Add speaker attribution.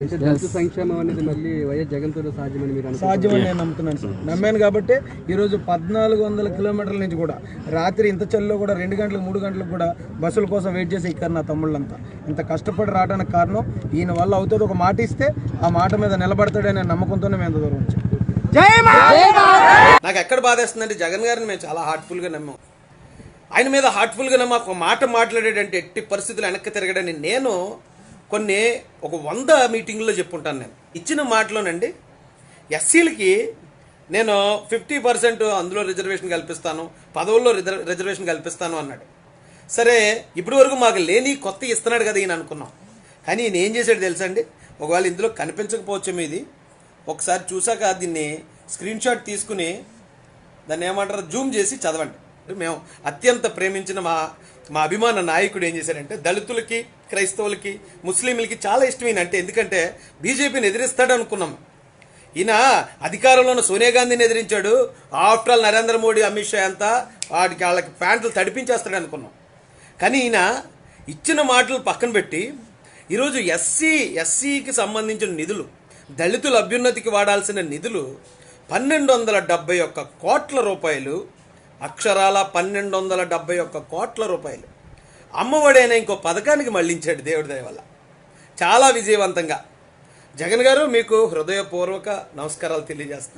Speaker 1: దళిత సంక్షేమం అనేది మళ్ళీ వైఎస్ సాధ్యమని మీరు అనుకుంటున్నారా?
Speaker 2: సాధ్యమని నేను నమ్ముతున్నాను సార్. నమ్మాను కాబట్టి ఈరోజు పద్నాలుగు వందల కిలోమీటర్ల నుంచి కూడా రాత్రి ఇంత చలిలో కూడా రెండు గంటలకు మూడు గంటలకు కూడా బస్సుల కోసం వెయిట్ చేసి ఎక్కారు నా తమ్ముళ్ళంతా. ఇంత కష్టపడి రావడానికి కారణం ఈయన వల్ల అవుతుంది. ఒక మాట ఇస్తే ఆ మాట మీద నిలబడతాడనే నమ్మకంతోనే మేము ఎంత దూరం వచ్చాం.
Speaker 3: నాకు ఎక్కడ బాధేస్తుందంటే జగన్ గారిని మేము చాలా హార్ట్ఫుల్గా నమ్మాం. ఆయన మీద హార్ట్ఫుల్గా నమ్మ. ఒక మాట మాట్లాడాడంటే ఎట్టి పరిస్థితులు వెనక్కి తిరగడని నేను కొన్ని ఒక వంద మీటింగ్లో చెప్పుంటాను నేను. ఇచ్చిన మాటలోనండి ఎస్సీలకి నేను ఫిఫ్టీ పర్సెంట్ అందులో రిజర్వేషన్ కల్పిస్తాను పదవుల్లో రిజర్ రిజర్వేషన్ కల్పిస్తాను అన్నాడు. సరే ఇప్పటి వరకు మాకు లేని కొత్త ఇస్తున్నాడు కదా ఈయన అనుకున్నాం. కానీ ఈయన ఏం చేశాడు తెలుసా అండి ఒకవేళ ఇందులో కనిపించకపోవచ్చు మీది ఒకసారి చూసాక దీన్ని స్క్రీన్ షాట్ తీసుకుని దాన్ని ఏమంటారు? జూమ్ చేసి చదవండి. మేము అత్యంత ప్రేమించిన మా మా అభిమాన నాయకుడు ఏం చేశారంటే దళితులకి క్రైస్తవులకి ముస్లింలకి చాలా ఇష్టమైన అంటే ఎందుకంటే బీజేపీని ఎదిరిస్తాడు అనుకున్నాం ఈయన అధికారంలో ఉన్న సోనియా గాంధీని ఎదిరించాడు. ఆఫ్టర్ ఆల్ నరేంద్ర మోడీ అమిత్ షా అంతా వాడికి వాళ్ళకి ప్యాంట్లు తడిపించేస్తాడు అనుకున్నాం. కానీ ఈయన ఇచ్చిన మాటలు పక్కన పెట్టి ఈరోజు ఎస్సీ ఎస్సీకి సంబంధించిన నిధులు దళితుల అభ్యున్నతికి వాడాల్సిన నిధులు పన్నెండు వందల డెబ్బై ఒక్క కోట్ల రూపాయలు అక్షరాల పన్నెండు వందల డెబ్బై ఒక్క కోట్ల రూపాయలు. అమ్మఒడైన ఇంకో పథకానికి మళ్ళించాడు దేవుడి దయ వల్ల. చాలా విజయవంతంగా. జగన్ గారు మీకు హృదయపూర్వక నమస్కారాలు తెలియజేస్తున్నాను